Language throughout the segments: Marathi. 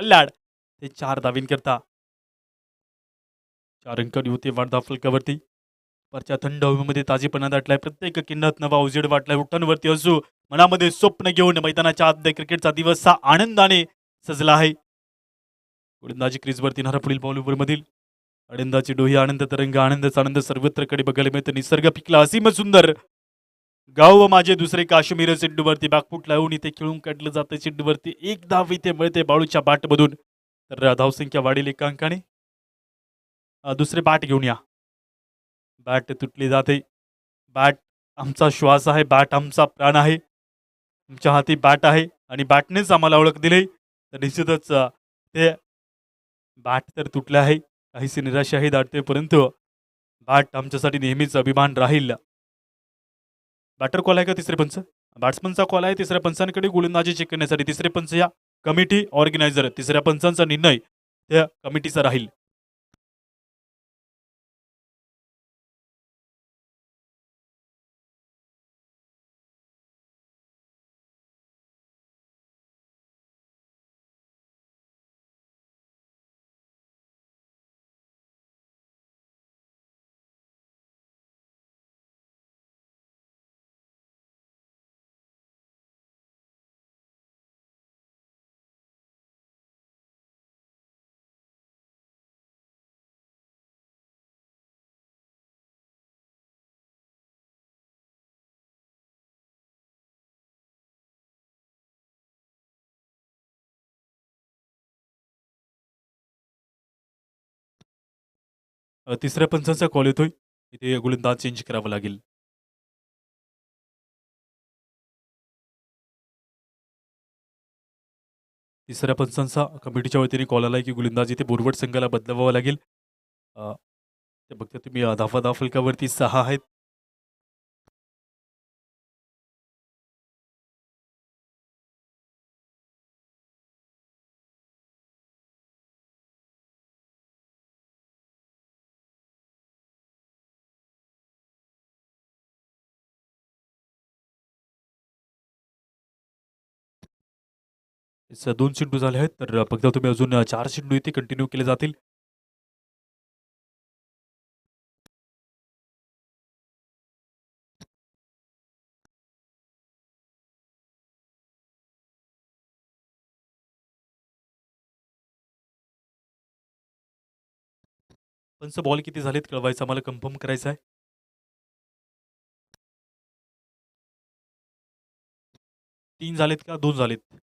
पल्लाड ते चार धावींकरता चार अंक होते वाट फलकावरती वरच्या थंड हवेमध्ये ताजेपणा दाटलाय. प्रत्येक किन्नात नवा उजेड वाटलाय. उठांवरती असू मनामध्ये स्वप्न घेऊन मैदानाच्या आत क्रिकेटचा दिवस हा आनंदाने सजला आहे. गोलंदाजी क्रीजवरती नारा पुढील बॉल मधील. आनंदाची डोही आनंद तरंग आनंदच आनंद. सर्वत्रकडे बघायला मिळतं. निसर्ग पिकला. असीम सुंदर. गाव व माझे दुसरे काश्मीर चेंडूवरती बागपूट लावून इथे खेळून काढलं जातं. चेंडूवरती एक धाव इथे मिळते बाळूच्या बाटमधून. तर धावसंख्या वाढील एका अंकाने. दुसरे बॅट घेऊन या. बॅट तुटली जाते. बॅट आमचा श्वास आहे. बॅट आमचा प्राण आहे. तुमच्या हाती बॅट आहे आणि बॅटनेच आम्हाला ओळख दिली. तर निश्चितच ते बॅट तर तुटलं आहे. काहीशी निराशाही दाटते परंतु बॅट आमच्यासाठी नेहमीच अभिमान राहील. बॅटर कॉल आहे का तिसरे पंच? बॅट्समनचा कॉल आहे तिसऱ्या पंचांकडे गोलंदाजी चेक करण्यासाठी तिसरे पंच या कमिटी ऑर्गनायझर तिसऱ्या पंचांचा निर्णय त्या कमिटीचा राहील. अ, तिसऱ्या पंचांचा कॉल येतोय. इथे गोलंदाज चेंज करावा लागेल. तिसऱ्या पंचांचा कमिटीच्या वतीने कॉल आलाय की गोलंदाज इथे बोरवट संघाला बदलावावं लागेल. अ, ते बघता तुम्ही अ, दाफलकावरती सहा आहेत. Uh, दोन चेंडू झाले आहेत तर फक्त तुम्ही अजून चार चेंडू इथे कंटिन्यू केले जातील. पंच बॉल किती झालेत कळवायचं? आम्हाला कन्फर्म करायचं आहे. तीन झालेत का? दोन झालेत.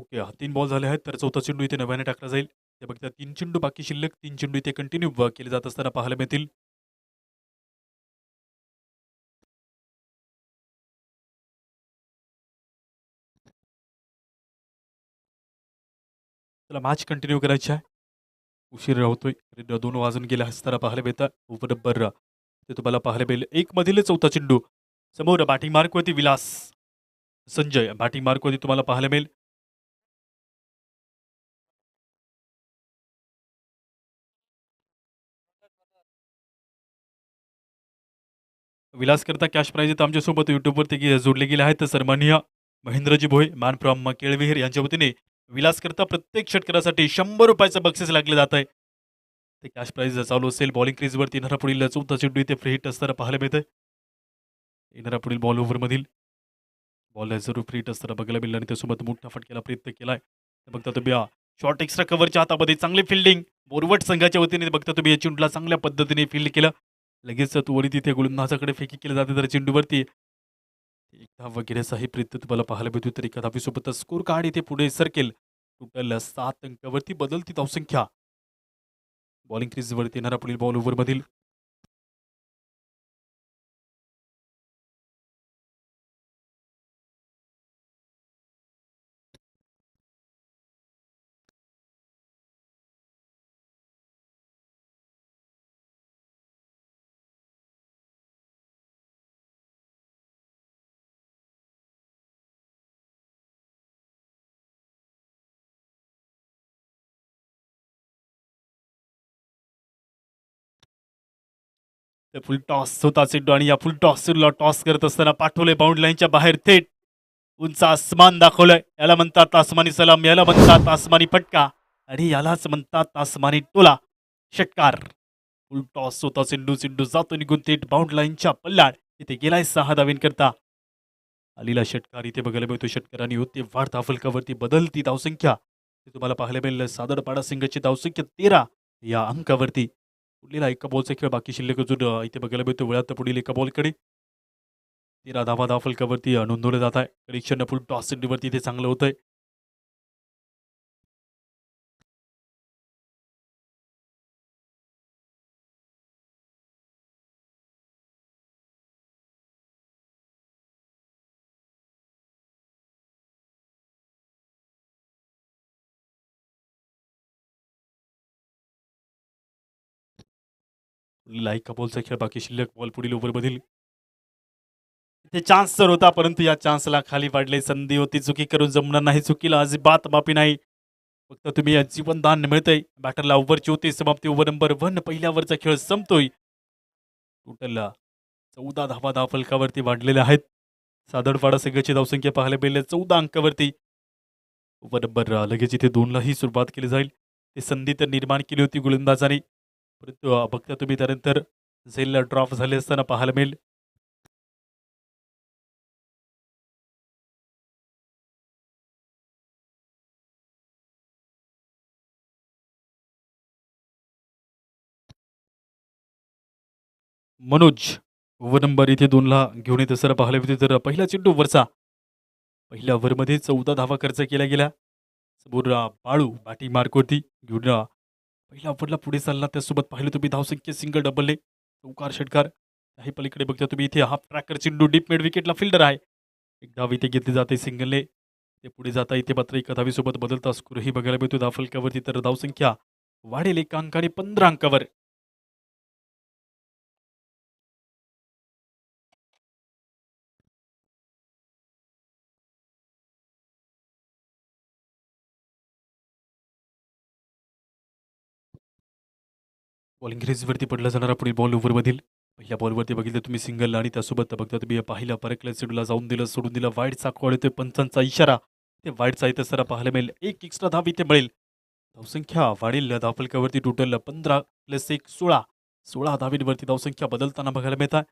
ओके हा तीन बॉल झाले आहेत तर चौथा चेंडू इथे नव्याने टाकला जाईल. ते बघता तीन चेंडू बाकी शिल्लक तीन चेंडू इथे कंटिन्यू केले जात असताना पाहायला मिळतील. त्याला मॅच कंटिन्यू करायची आहे. उशीर होतोय. दोन वाजून गेले असताना पाहायला मिळतं. ओव्हर नंबर ते तुम्हाला पाहायला मिळेल. एक मधील चौथा चेंडू. समोर बॅटिंग मार्कवरती विलास. संजय बॅटिंग मार्कवरती तुम्हाला पाहायला मिळेल. विलास करता कॅश प्राईज इथं आमच्यासोबत युट्यूबवरती गे- जोडले गेले आहेत. सन्माननीय महेंद्रजी भोई मान फ्रॉम केळविहीर यांच्या वतीने विलास करता प्रत्येक षटकारासाठी शंभर रुपयाचं बक्षीस लागले जात आहे. ते कॅश प्राईज चालू असेल बॉलिंग क्रीजवरती येणारा पुढील चौथा चेंडू इथे फ्री हिट असताना पाहायला मिळतंय. येणारा पुढील बॉल ओव्हरमधील बॉल जरूर फ्री हिट असताना बघायला मिळालं आणि त्यासोबत मोठा फटक्याला प्रयत्न केलाय. आहे बघता तुम्ही शॉर्ट एक्स्ट्रा कव्हरच्या हातामध्ये चांगली फिल्डिंग बोरवट संघाच्या वतीने बघता तुम्ही या चेंडूला चांगल्या पद्धतीने फील्ड केलं. लगेच त्वरित तिथे गुलंदाजाकडे फेकी केली जाते तर चेंडूवरती. एक धाव वगैरेचाही प्रयत्न तुम्हाला पाहायला भेटतो तर एका धावीसोबत स्कोर कार्ड इथे पुढे सरकेल टोटल सात अंकावरती बदलती धावसंख्या बॉलिंग क्रीजवरती येणारा पुढील बॉल ओव्हरमधील ते फुल टॉस होता चेंडू आणि या फुल टॉसला टॉस करत असताना पाठवले बाउंड लाईनच्या बाहेर थेट. उंच आसमान दाखवलंय. याला म्हणतात आसमानी सलाम याला म्हणतात आसमानी फटका. आणि यालाच म्हणतात आसमानी टोला. षटकार. फुल टॉस होता सिंडू सिंडू जातो निघून थेट बाउंड लाईनच्या पल्लाड इथे गेलाय सहा धावींकरता. आलेला षटकार इथे बघायला मिळतो षटकारांनी होते वाढता फलकावरती बदलती धावसंख्या. ते तुम्हाला पाहायला मिळेल सादरपाडा सिंगची धावसंख्या तेरा या अंकावरती. उरलेला एका बॉलचा खेळ बाकी शिल्लक अजून इथे बघायला मिळतो वेळात पुढील एका बॉलकडे तेरा धावा धाव फलकावरती अ, नोंदवलं जात आहे. परीक्षण फुल टॉस सेंडीवरती इथे चांगलं होतं आहे एका बॉलचा खेळ? बाकी शिल्लक बॉल पुढील ओव्हरमधील. इथे चान्स तर होता परंतु या चान्सला खाली पाडले संधी होती चुकी करून जमणार नाही चुकीला अजिबात माफी नाही. फक्त तुम्ही जीवनदान मिळतंय. बॅटरला ओव्हरची होती समाप्ती ओव्हर नंबर वन पहिल्यावरचा खेळ संपतोय. टोटल चौदा धावा धाव फलकावरती वाढलेल्या आहेत. सादडपाडा संघाची धावसंख्या पाहायला मिळेल. चौदा अंकावरती ओव्हर नंबर लगेच इथे दोनलाही सुरुवात केली जाईल. ते संधी तर निर्माण केली होती गोलंदाजाने. परंतु बघता तुम्ही त्यानंतर झेलला ड्रॉप झाले असताना पाहायला मिळेल. मनोज व नंबर इथे दोनला घेऊन येत असताना पाहायला मिळते. तर पहिला चेंडू वरचा. पहिल्या ओव्हरमध्ये चौदा धावा खर्च केला गेला समोर बाळू बॅटिंग मार्कवरती घेऊन पहिला ओव्हरला पुढे चालला त्यासोबत पाहिलं तुम्ही धावसंख्या सिंगल डबल आहे चौकार षटकार त्याही पलीकडे बघता तुम्ही इथे. हाफ ट्रॅकर चिंडू डीप मिड विकेटला फिल्डर आहे. एक धाव इथे घेतली जाते सिंगलने ते पुढे जाता इथे मात्र एका धावीसोबत बदलता स्कोरही बघायला मिळतो. धावफलकावरती तर धावसंख्या वाढेल एका अंकाने पंधरा अंकावर. बॉलिंग क्रीजवरती पडला जाणारा पुढील बॉल ओव्हरमधील पहिल्या बॉलवरती बघितलं तुम्ही सिंगल आणि त्यासोबत बघता तुम्ही पाहिलं परकल्या सिडूला जाऊन दिलं सोडून दिलं वाईट कॉल येतोय पंचांचा इशारा. ते वाईटचा इथं सरा पाहायला मिळेल. एक एक्स्ट्रा धाव इथे मिळेल. धावसंख्या वाढेल. धावफलकावरती टोटल पंधरा प्लस एक सोळा. सोळा धावींवरती धावसंख्या बदलताना बघायला मिळतात.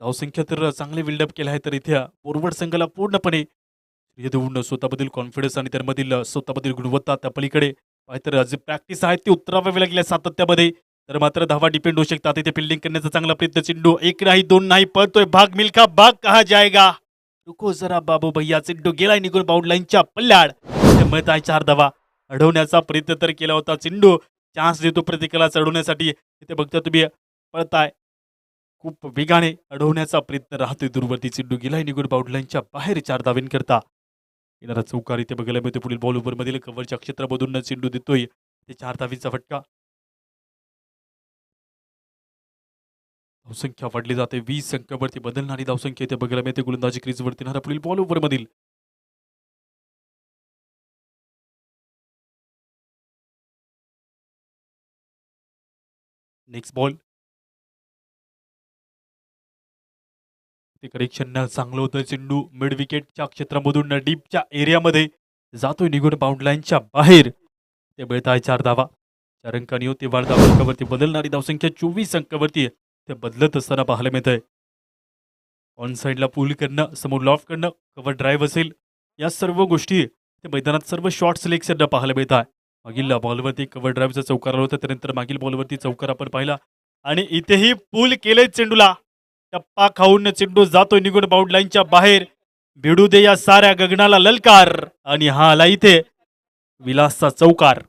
धावसंख्या तर चांगले बिल्डअप केलं आहे तर इथे फॉरवर्ड संघाला पूर्णपणे देऊन स्वतःमधील कॉन्फिडन्स आणि त्यामधील स्वतःबद्दल गुणवत्ता त्या पलीकडे. तर जे प्रॅक्टिस आहे ते उतरावावी लागल्या सातत्यामध्ये. तर मात्र धावा डिपेंड होऊ शकतात. तिथे फिल्डिंग करण्याचा चांगला प्रयत्न चिंडू. एक नाही दोन नाही पळतोय. भाग मिल्खा भाग कहा जायगा? रुको जरा बाबू भैया चिंडू गेलाय निघून बाउंड लाईनच्या पल्ल्याड मत आहे चार धावा. अडवण्याचा प्रयत्न तर केला होता चिंडू. चान्स देतो प्रतिकेला चढवण्यासाठी इथे बघता तुम्ही पळताय. खूप वेगाने अडवण्याचा प्रयत्न राहतोय दूरवरती चिंडू. गेलाय निघून बाउंड लाईनच्या बाहेर चार धावेंकरता येणारा चौकार इथे बघायला मिळतो पुढील बॉल मधील कव्हरच्या क्षेत्रामधून चिंडू देतोय. ते चार धावींचा फटका. धावसंख्या वाढली जाते. वीस संख्यावरती बदलणारी धावसंख्या इथे बघायला मिळते. गोलंदाजी क्रीजवरती येणारा पुढील बॉल ओव्हर मधील नेक्स्ट बॉल ते करेक्शन चांगलं होतं चेंडू मिड विकेटच्या क्षेत्रामधून डीपच्या एरियामध्ये जातोय निघून बाउंडलाईनच्या बाहेर. ते मिळत आहे चार धावा. चार अंकांनी होते वाढ धावसंख्यावरती बदलणारी धावसंख्या चोवीस अंकावरती आहे. ते बदलत असताना पाहायला मिळत आहे ऑन साईडला पूल करणं समोर लॉफ करणं कव्हर ड्राईव्ह असेल या सर्व गोष्टी ते मैदानात सर्व शॉर्ट सिलेक्शन पाहायला मिळत आहे मागील बॉलवरती कव्हर ड्राईव्हचा चौकार आला होता त्यानंतर मागील बॉलवरती चौकार आपण पाहिला. आणि इथेही पूल केले चेंडूला. टप्पा खाऊन चेंडू जातोय निघून बाउंड लाईनच्या बाहेर. भिडू दे या साऱ्या गगनाला ललकार. आणि हा आला इथे. विलासचा चौकार.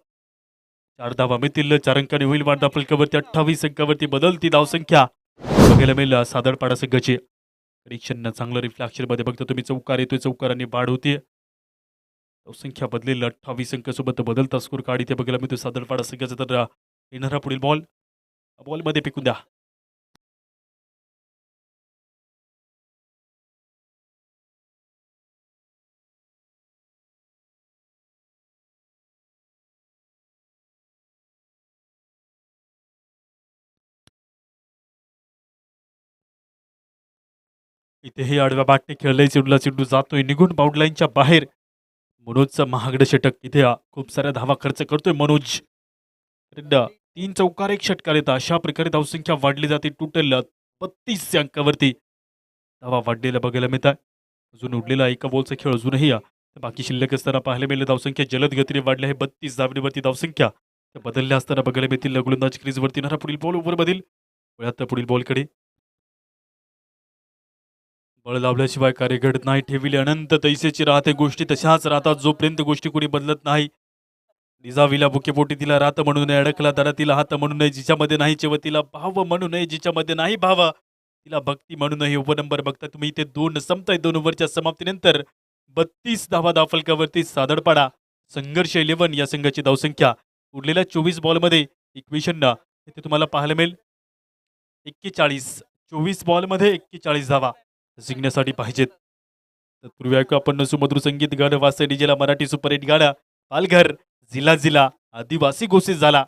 चार धावा मिळतील चार अंकाने होईल वाढ फलकावरती अठ्ठावीस अंकावरती बदलती धावसंख्या. बघायला मिळेल सादरपाडा संघाची परीक्षण चांगलं रिफ्लॅक्शनमध्ये बघता तुम्ही चौकार येतोय चौकाराने वाढ होते संख्या बदलेल अठ्ठावीस अंकासोबत बदलता स्कोर काढ इथे बघायला मिळतो सादरपाडा संघाचा तर येणारा पुढील बॉल बॉलमध्ये फेकून द्या. इथेही आडव्या बाटने खेळलंय चिडला चिडू जातोय निघून बाउंडलाईनच्या बाहेर. मनोजचं महागडं षटक इथे खूप साऱ्या धावा खर्च करतोय मनोज. तीन चौकार एक षटकार येतात अशा प्रकारे धावसंख्या वाढली जाते टोटल बत्तीस अंकावरती. धावा वाढलेला बघायला मिळतात. अजून उडलेला एका बॉलचा खेळ अजूनही या बाकी शिल्लक असताना पाहायला मिळेल धावसंख्या जलद गतीने वाढली आहे बत्तीस धावणीवरती धावसंख्या. त्या बदलल्या असताना बघायला मिळतील गोलंदाज क्रीजवरती येणारा पुढील बॉल ओव्हर मधील. वळ्यात पुढील बॉलकडे बळ लावल्याशिवाय कार्य घडत नाही. ठेविले अनंत तैसेची राहते गोष्टी तशाच राहतात जोपर्यंत गोष्टी कुणी बदलत नाही. निजावीला बुकेपोटी तिला रात म्हणू नये अडकला दरा तिला हात म्हणू नये जिच्यामध्ये नाही जेव्हा तिला भाव म्हणू नये जिच्यामध्ये नाही भाव. तिला भक्ती म्हणू नये नंबर बघता तुम्ही इथे दोन संपताय दोन ओव्हरच्या समाप्तीनंतर बत्तीस धावा धावफलकावरती सादडपाडा. संघर्ष इलेव्हन या संघाची धावसंख्या. उरलेल्या चोवीस बॉलमध्ये इक्वेशनना इथे तुम्हाला पाहायला मिळेल. एक्केचाळीस. चोवीस बॉलमध्ये एक्केचाळीस धावा. जिंकण्यासाठी पाहिजेत. तत्पूर्वी ऐकू आपण सुमधुर संगीत गाणं वाचतं डीजेला मराठी सुपर हिट गाणं पालघर झिला झिला आदिवासी घोषित झाला.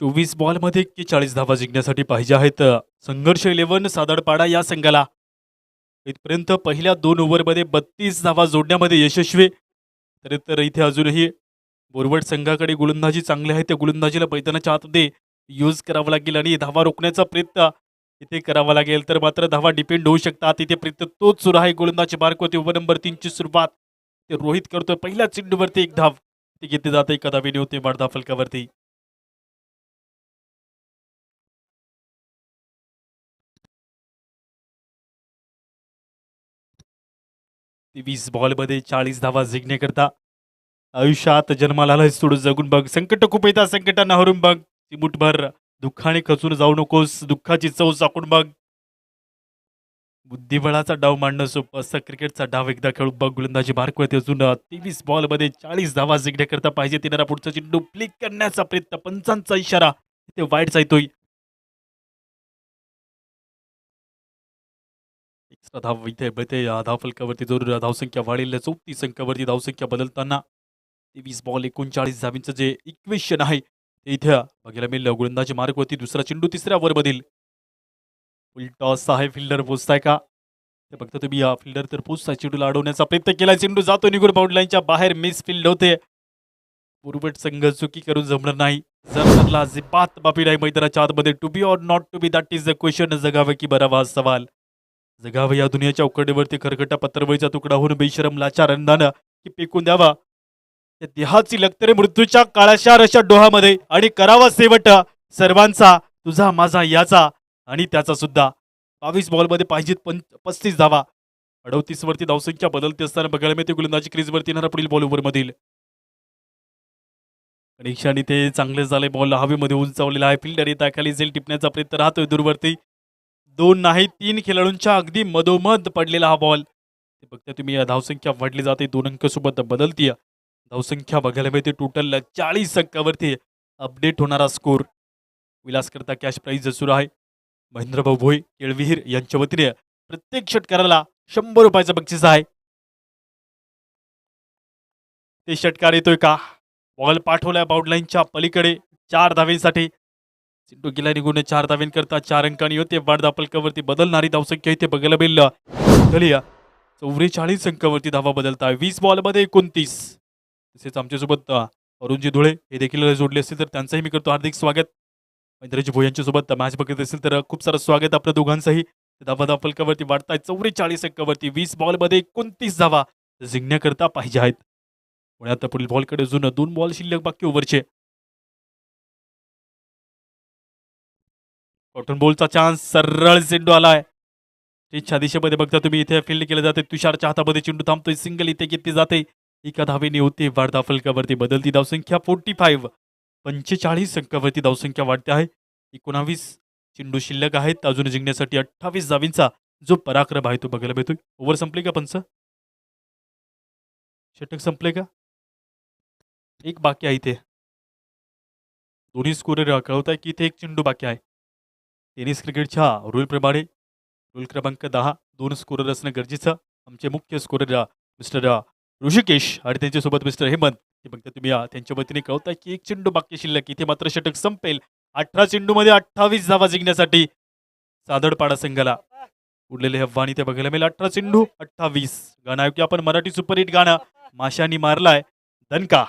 चोवीस बॉलमध्ये एक्केचाळीस धावा जिंकण्यासाठी पाहिजे आहेत. संघर्ष इलेव्हन सादडपाडा या संघाला इथपर्यंत पहिल्या दोन ओव्हरमध्ये बत्तीस धावा जोडण्यामध्ये यशस्वी. तर तर इथे अजूनही बोरवड संघाकडे गोलंदाजी चांगली आहे. त्या गोलंदाजीला मैदानाच्या आतमध्ये यूज करावा लागेल आणि धावा रोखण्याचा प्रयत्न इथे करावा लागेल. तर मात्र धावा डिपेंड होऊ शकतात. इथे प्रयत्न तोच सुरू आहे. गोलंदाजी बारकोती ओव्हर नंबर तीनची सुरुवात ते रोहित करतोय. पहिल्या चेंडूवरती एक धाव ते घेतले जाते. एका धावीने होते वाढदा फलकावरती. वीस बॉलमध्ये चाळीस धावा जिंकण्याकरता आयुष्यात जन्माला आलायस थोडं जगून बघ. संकट खूप येतात संकटांना हरून बघ. चिमुटभर दुःखाने खचून जाऊ नकोस दुःखाची चव चाकून बघ. बुद्धिबळाचा डाव मांडणं सोपं असतं क्रिकेटचा डाव एकदा खेळू बघ. गोलंदाजी बारकवरती अजून. तेवीस बॉलमध्ये चाळीस धावा जिंकण्याकरता पाहिजे तिनारा पुढचा चेंडू फ्लिक करण्याचा प्रयत्न. पंचांचा इशारा. ते वाईट जायतोय धाव इथे मिळते या धावफलकावरती जरूर धावसंख्या वाढेल चौतीस संख्यावरती धावसंख्या बदलताना तेवीस बॉल एकोणचाळीस धावींचं जे इक्वेशन आहे ते इथे बघायला मिळलं. गोलंदाजी मार्गवरती दुसरा चेंडू तिसऱ्या ओव्हरमधील फुल टॉस आहे फिल्डर पोचताय का? ते फक्त तुम्ही या फिल्डर तर पोचताय चेंडूला अडवण्याचा प्रयत्न केला चेंडू जातो निघून बाउंडलाईनच्या बाहेर. मिस फिल्ड होते. पूर्वट संघ चुकी करून जमणार नाही. जर अजिबात बाबी नाही मैदानाच्या आतमध्ये. To be or not to be that is the question जगावे की बरावा सवाल. जगावं या दुनियाच्या उकडीवरती खरकटा पत्रवळीचा तुकडा होऊन बेशरम लाचार अंदानं की पेकून द्यावा? त्या देहाची लक्तरे मृत्यूच्या काळाशार अशा डोहामध्ये आणि करावा सेवट सर्वांचा तुझा माझा याचा आणि त्याचा सुद्धा. बावीस बॉलमध्ये पाहिजेत पंच पस्तीस धावा. अडवतीस वरती धावसंख्या बदलते असताना बघायला मिळते गोलंदाजी क्रीजवरती येणारा पुढील बॉल ओव्हरमधील आणि ते चांगले झाले बॉल हवेमध्ये उंचावलेला आहे. फिल्डर येता खाली झेल टिपण्याचा प्रयत्न राहतोय दूरवरती. दोन नाही तीन खेळाडूंच्या अगदी मधोमध पडलेला हा बॉल ते बघता तुम्ही या धावसंख्या वाढली जाते दोन अंकसोबत बदलतीय. धावसंख्या बघायला मिळते टोटल चाळीस अंकावरती अपडेट होणारा स्कोर विलास करता कॅश प्राईज सुरू आहे. महेंद्रभाऊ भोई केळविहीर यांच्या वतीने प्रत्येक षटकाराला शंभर रुपयाचं बक्षीस आहे. ते षटकार येतोय का? बॉल पाठवलाय बाउंडलाईनच्या पलीकडे. चार धावेसाठी सिंटू गेला निघून चार धावेन करता चार अंकांनी होते वाढदा पलकावरती बदलणारी धावसंख्या इथे बघायला मिळलं. गलिया चौवेचाळीस अंकावरती धावा बदलता वीस बॉलमध्ये एकोणतीस. तसेच आमच्यासोबत अरुणजी धुळे हे देखील जोडले असतील तर त्यांचंही मी करतो हार्दिक स्वागत. महेंद्रजी भोई यांच्यासोबत मॅच बघत असेल तर खूप सारं स्वागत आपल्या दोघांचंही. धावा धापलकावरती वाढताय. वाढतायत चौवेचाळीस अंकावरती वीस बॉलमध्ये एकोणतीस धावा जिंकण्याकरता पाहिजे आहेत. पुण्यात पुढील बॉलकडे अजून दोन बॉल शिल्लक बाकी ओव्हरचे. कॉटन बॉलचा चान्स सरळ चेंडू आलाय. इच्छा दिशेमध्ये बघता तुम्ही इथे फील्ड केलं जाते तुषारच्या हातामध्ये चेंडू थांबतोय. सिंगल इथे घेतली जाते? एका धावेने होते. वाढता फलकावरती बदलती धावसंख्या फोर्टी फाईव्ह पंचेचाळीस अंकावरती धावसंख्या वाढते आहे. एकोणावीस चेंडू शिल्लक आहेत. अजून जिंकण्यासाठी अठ्ठावीस धावींचा जो पराक्रम आहे तो बघायला मिळतोय. ओव्हर संपले का पंच? षटक संपले का? एक बाकी आहे इथे. दोन्ही स्कोर कळवत आहे की इथे एक चेंडू बाकी आहे. टेनिस क्रिकेटच्या रूलप्रमाणे रूल क्रमांक दहा दोन स्कोरर असणं गरजेचं. आमचे मुख्य स्कोरर मिस्टर ऋषिकेश आणि त्यांच्यासोबत मिस्टर हेमंत. हे बघता तुम्ही त्यांच्या वतीने कळवताय की एक चेंडू बाकी शिल्लक. इथे मात्र षटक संपेल. अठरा चेंडूमध्ये अठ्ठावीस धावा जिंकण्यासाठी सादडपाडा संघाला उरलेले आव्हान ते बघायला मिळेल. अठरा चेंडू अठ्ठावीस. गाणं ऐकूया आपण. मराठी सुपरहिट गाणं माशानी मारलाय. दणका.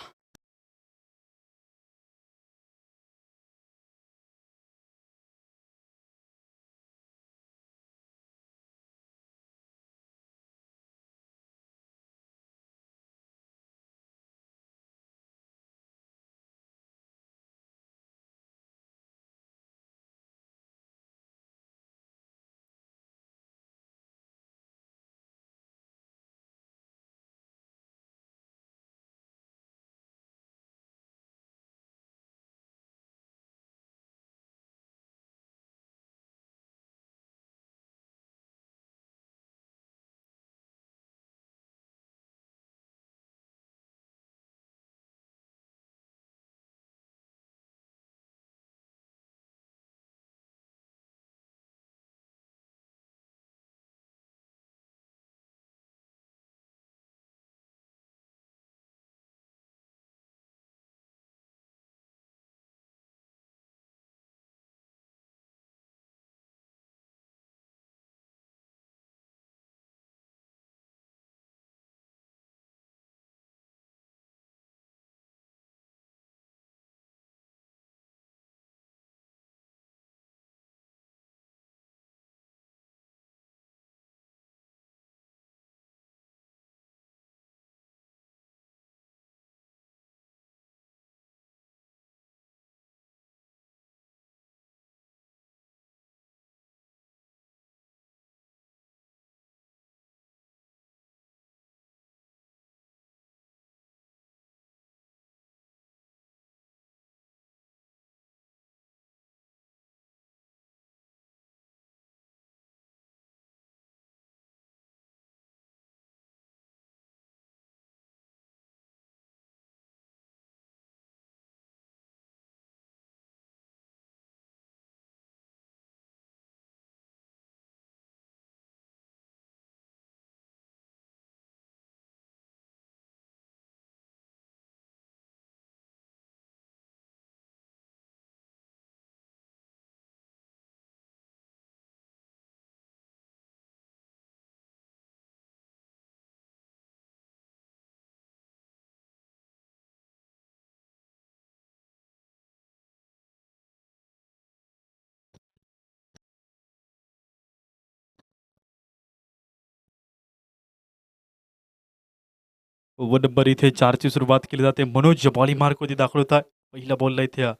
व नंबर इथे चारची सुरुवात केली जाते. मनोज बॉली मार्कवरती दाखवत आहे. बॉलला इथे.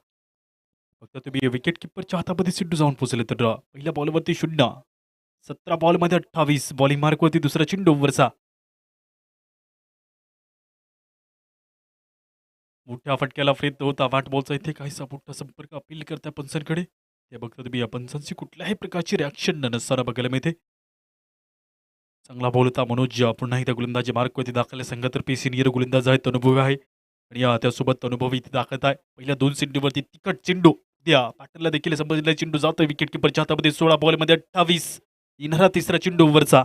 फक्त तुम्ही विकेट किपरच्या हातामध्ये सिड्डू जाऊन पोचले तर पहिल्या बॉलवरती शून्य. सतरा बॉलमध्ये अठ्ठावीस. बॉलिंग मार्कवरती दुसरा चिंडूवरचा ओव्हरचा मोठ्या फटक्याला फ्रेत होता. वाट बॉलचा इथे काहीसा मोठा संपर्क अपील करता पंचांकडे ते बघता तुम्ही या पंचांची कुठल्याही प्रकारची रिॲक्शन नसताना बघायला मिळते. चांगला बोलता मनोज पुन्हा एकदा गोलंदाजी मार्कवरती दाखल आहे संघातर्फे सिनियर गोलंदाज आहेत अनुभवी आहे. आणि त्यासोबत अनुभवी इथे दाखवत आहे. पहिल्या दोन चेंडूवरती तिकट चेंडू. द्या पॅटर्नला देखील संबंधित चेंडू जातो विकेट किपरच्या हातामध्ये सोळा बॉलमध्ये अठ्ठावीस. इनरा तिसरा चेंडू ओव्हरचा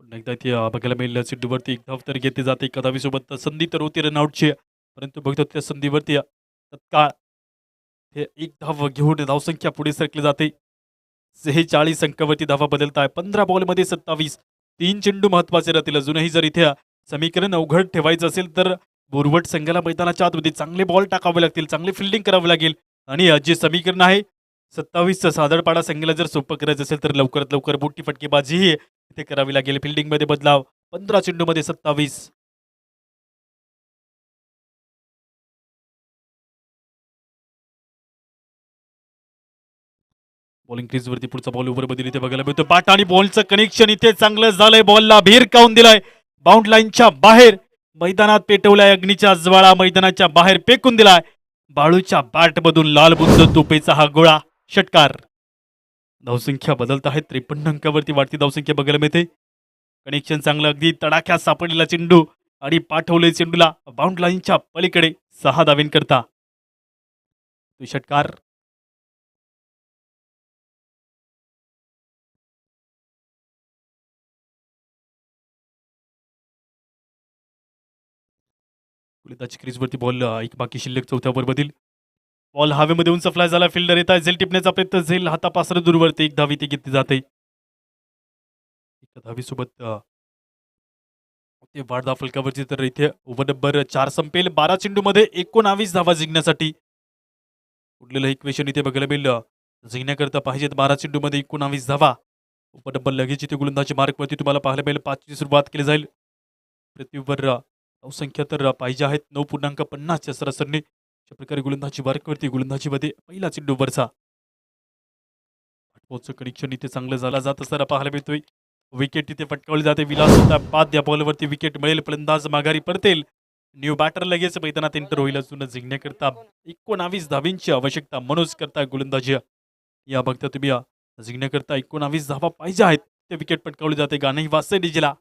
पुन्हा एकदा इथे बघायला मिळेल चेंडूवरती एक धाव तर घेतली जाते. एका धावीसोबत संधी तर होती रनआउटची. परंतु बघतो त्या संधीवरती तत्काळ हे एक धाव घेऊन धावसंख्या पुढे सरकली जाते. सेहेचाळीस अंकावरती धावा बदलत आहे पंधरा बॉलमध्ये सत्तावीस. तीन चेंडू महत्त्वाचे राहतील. अजूनही जर इथे समीकरण अवघड ठेवायचं असेल तर बोरवट संघाला मैदानाच्या आतमध्ये चांगले बॉल टाकावे लागतील. चांगले फिल्डिंग करावी लागेल. आणि अ, जे समीकरण आहे सत्तावीसचं सादरपाडा संघाला जर सोपं करायचं असेल तर लवकरात लवकर मोठी फटकेबाजीही इथे करावी लागेल. फिल्डिंगमध्ये बदलाव. पंधरा चेंडूमध्ये सत्तावीस. बॉलिंग क्रीजवरती पुढचा बॉल ओव्हर बदल इथे बघायला मिळतो. बॅट आणि बॉलचं कनेक्शन इथे चांगलं झालंय. बॉलला भीर काऊन दिलाय? बाउंड लाईनच्या बाहेर. मैदानात पेटवलाय अग्नीच्या ज्वाळा. मैदानाच्या बाहेर फेकून दिलाय. बाळूच्या बॅट मधून लाल बुंद तोपेचा हा गोळा. षटकार. धावसंख्या बदलत आहेत त्रेपन्न अंकावरती वाढती धावसंख्या बघायला मिळते. कनेक्शन चांगलं. अगदी तडाख्यात सापडलेला चेंडू आणि पाठवले चेंडूला. बाउंड लाईनच्या पलीकडे सहा धावेंकरता. तो षटकार. गुलंदाजी क्रीजवरती बॉल एक बाकी शिल्लक चौथ्या ओव्हरमधील बॉल हवेमध्ये उंच फ्लाय झाला. फिल्डर येत आहे. झेल टिपण्याचा प्रयत्न. झेल हातापासून दूरवरती एक धावी ती घेतली जाते. एका धावीसोबत ते वाढदा फलकावरची तर इथे ओव्हर नंबर चार संपेल. बारा चेंडूमध्ये एकोणावीस धावा जिंकण्यासाठी. उरलेलं इक्वेशन इथे बघायला मिळलं. जिंकण्याकरता पाहिजेत बारा चेंडूमध्ये एकोणावीस धावा. ओव्हर नंबर लगेच इथे गोलंदाजी मार्कवरती तुम्हाला पाहायला मिळेल. पाचची सुरुवात केली जाईल. पृथ्वीवर धावसंख्या तर पाहिजे आहेत. नऊ पूर्णांक पन्नासच्या सरासरीने. अशा प्रकारे गोलंदाजी बारकवरती गोलंदाजीमध्ये पहिला चेंडू वरचा कनेक्शन इथे चांगलं झाला जात. असताना पाहायला मिळतोय. विकेट तिथे पटकावली जाते. विलास होता बाद या बॉलवरती विकेट मिळेल. फलंदाज माघारी परतेल. न्यू बॅटर लगेच मैदानात एंटर होईल. अजून जिंकण्याकरता एकोणावीस धावींची आवश्यकता मनोज करता गोलंदाजी. या बघता तुम्ही जिंकण्याकरता एकोणावीस धावा पाहिजे आहेत. ते विकेट पटकावली जाते. गाणंही वाचते डीजेला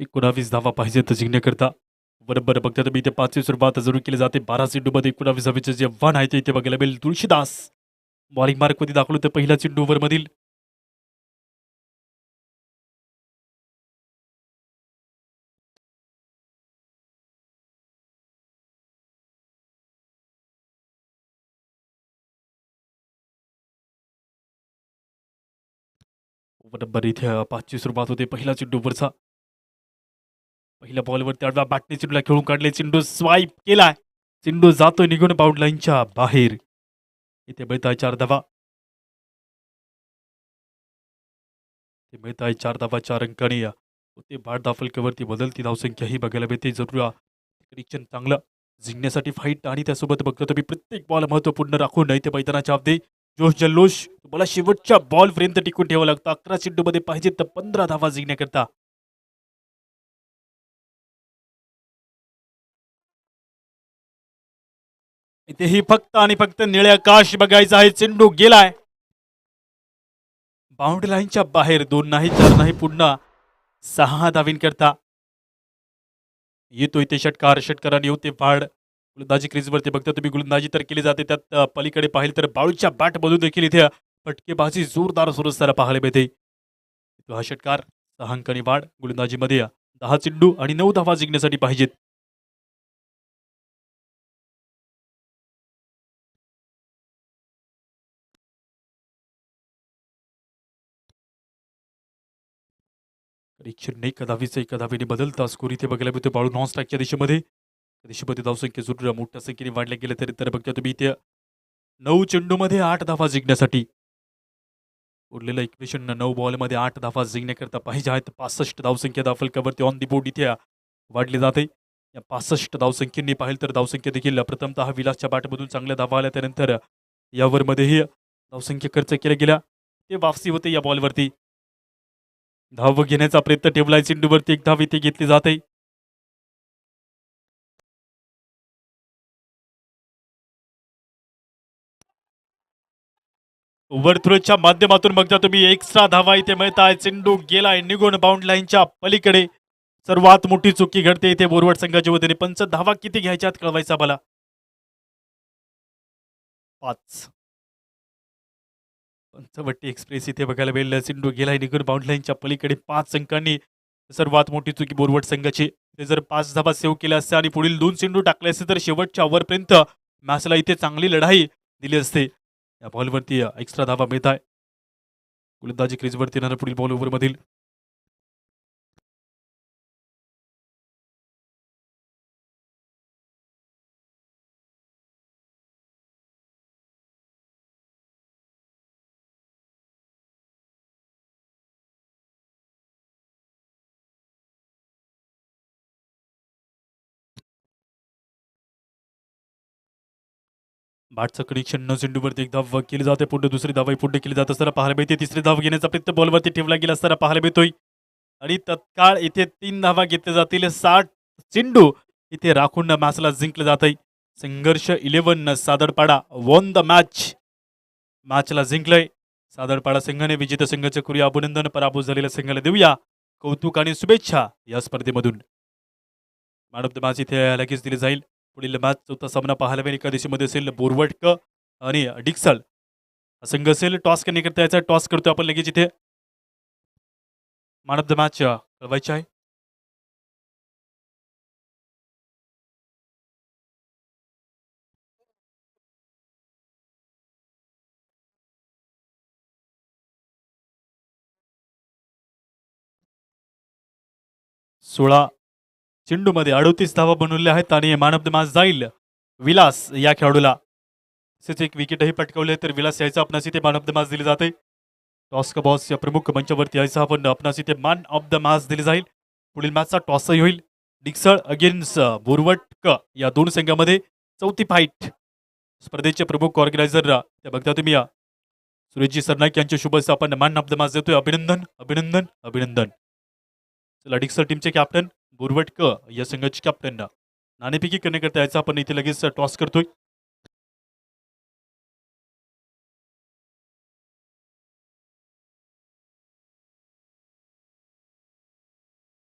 एकोणावीस धावा पाहिजे तर जिंकण्याकरता. बरोबर बघता तुम्ही इथे पाचवी सुरुवात जरूर केली जाते. बारा चेंडूमध्ये एकोणावीस धावेचे जे आव्हान आहे ते इथे बघायला मिळेल. तुळशीदास. बॉलिंग मार्कमध्ये दाखवलं तर पहिल्या चेंडू ओव्हरमधील बरोबर इथे पाचची सुरुवात होते पहिला चेंडू पहिल्या बॉलवरती आडवा बॅटने चेंडूला खेळून काढले. चेंडू स्वाईप केलाय. चेंडू जातोय निघून बाउंडलाईनच्या बाहेर. इथे मिळताय चार धावा. ते मिळत आहे चार धावा चार अंकाने ते बाद दाफलक्यावरती बदलती धावसंख्या ही बघायला मिळते. जरूर कनेक्शन चांगलं जिंकण्यासाठी फाईट आणि त्यासोबत बघतो तुम्ही. प्रत्येक बॉल महत्त्वपूर्ण राखून इथे मैदानाच्या अवधी. जोश जल्लोष. तुम्हाला शेवटच्या बॉलपर्यंत टिकून ठेवावं लागतं. अकरा चेंडूमध्ये पाहिजे तर पंधरा धावा जिंकण्याकरता इथेही फक्त आणि फक्त निळे आकाश बघायचं आहे. चेंडू गेलाय. बाउंड्री लाईनच्या बाहेर दोन नाही चार नाही पुन्हा सहा धावींकरता येतो इथे षटकार षटकाराने ते फाड गोलंदाजी क्रीजवरती बघता तुम्ही गोलंदाजी तर केली जाते. त्यात पलीकडे पाहिले तर बाळूच्या बॅट मधून देखील इथे फटकेबाजी जोरदार सुरू असताना पाहायला मिळते. हा षटकार सहा अंकाने वाढ. गोलंदाजीमध्ये दहा चेंडू आणि नऊ धावा जिंकण्यासाठी पाहिजेत. परीक्षण नहीं एका धावीचं एका धावीने बदलता स्कोर इथे बघायला मिळतो बाळू नॉन स्ट्राईकच्या दिशेमध्ये. त्या दिशेमध्ये धावसंख्या ज़रूर मोठ्या संख्येने वाढल्या गेल्या तरी, तर बघता तुम्ही इथे नऊ चेंडूमध्ये आठ धावा जिंकण्यासाठी. उरलेलं इक्वेशन नऊ बॉलमध्ये आठ धावा जिंकण्याकरता पाहिजे आहेत. पासष्ट धावसंख्या दाफलकावरती ऑन दी बोर्ड इथे वाढली जाते. या पासष्ट धावसंख्येने पाहिलं तर धावसंख्या देखील प्रथमतः विलासच्या बॅटमधून चांगल्या धावा आल्या. त्यानंतर यावरमध्येही धावसंख्या खर्च केल्या गेल्या. ते वापसी होते या बॉलवरती धाव घेण्याचा प्रयत्न ठेवलाय चेंडूवरती एक धाव इथे घेतली जाते. ओव्हरथ्रोच्या माध्यमातून बघता तुम्ही एक्स्ट्रा धावा इथे मिळताय. चेंडू गेलाय निघून बाउंड लाईनच्या पलीकडे. सर्वात मोठी चुकी घडते इथे बोरवड संघाच्या वतीने. पंच धावा किती घ्यायच्यात कळवायचा मला? पाच. पंचवटी एक्सप्रेस इथे बघायला मिळेल. चेंडू गेलाय निघून बाउंडलाईनच्या पलीकडे पाच अंकांनी सर्वात मोठी चुकी बोरवट संघाची. ते जर पाच धाबा सेव्ह केल्या असत्या आणि पुढील दोन चेंडू टाकले असते तर शेवटच्या ओव्हरपर्यंत मॅचला इथे चांगली लढाई दिली असते. या बॉलवरती एक्स्ट्रा धाबा मिळत आहे. गोलंदाजी क्रीजवरती येणारा पुढील बॉल ओव्हरमधील बाटचं कनेक्शन न चेंडूवरती एक धाव केली जाते. पुढे दुसरी धाव पुढे केली जात. असताना पाहायला मिळते. तिसरी धाव घेण्याचा प्रयत्न बॉलवरती ठेवला गेला. असताना पाहायला मिळतोय. आणि तत्काळ इथे तीन धावा घेतल्या जातील. साठ चेंडू इथे राखून मॅचला जिंकलं जात आहे संघर्ष eleven Sadarpada won the match मॅचला जिंकलंय. सादरपाडा संघाने विजेता संघाचं करूया अभिनंदन. पराभूत झालेल्या संघाला देऊया. कौतुक आणि शुभेच्छा या स्पर्धेमधून. मॅन ऑफ द मॅच इथे लगेच दिली जाईल. पुढील मॅच चौथा सामना पाहायला मिळेल. एका दिवशीमध्ये असेल बोरवटक आणि डिक्सल. हा संघ असेल टॉस करणे करता यायचा. टॉस करतो आपण लगेच इथे. मॅन ऑफ द मॅच कळवायची आहे. सोळा चेंडूमध्ये अडोतीस धावा बनवल्या आहेत आणि मॅन ऑफ द मॅच जाईल. विलास या खेळाडूला. तसेच एक विकेटही पटकावले तर विलास यायचा आपणास इथे मॅन ऑफ द मॅच दिली जाते. टॉस्क बॉस या प्रमुख मंचावरती यायचा आपण आपणास इथे मॅन ऑफ द मॅच दिली जाईल. पुढील मॅचचा टॉसही होईल. डिक्सळ अगेन्स्ट बोरवटक या दोन संघामध्ये चौथी फाईट स्पर्धेचे प्रमुख ऑर्गनायझर त्या बघता तुम्ही या. सुरेशजी सरनाईक यांच्या शुभेच्छा आपण मॅन ऑफ द मॅच देतोय. अभिनंदन अभिनंदन अभिनंदन. चला डिक्सळ टीमचे कॅप्टन बोरवटक या संघाचे कॅप्टन नाणेफेकी करण्याकरता यायचा आपण इथे लगेच टॉस करतोय.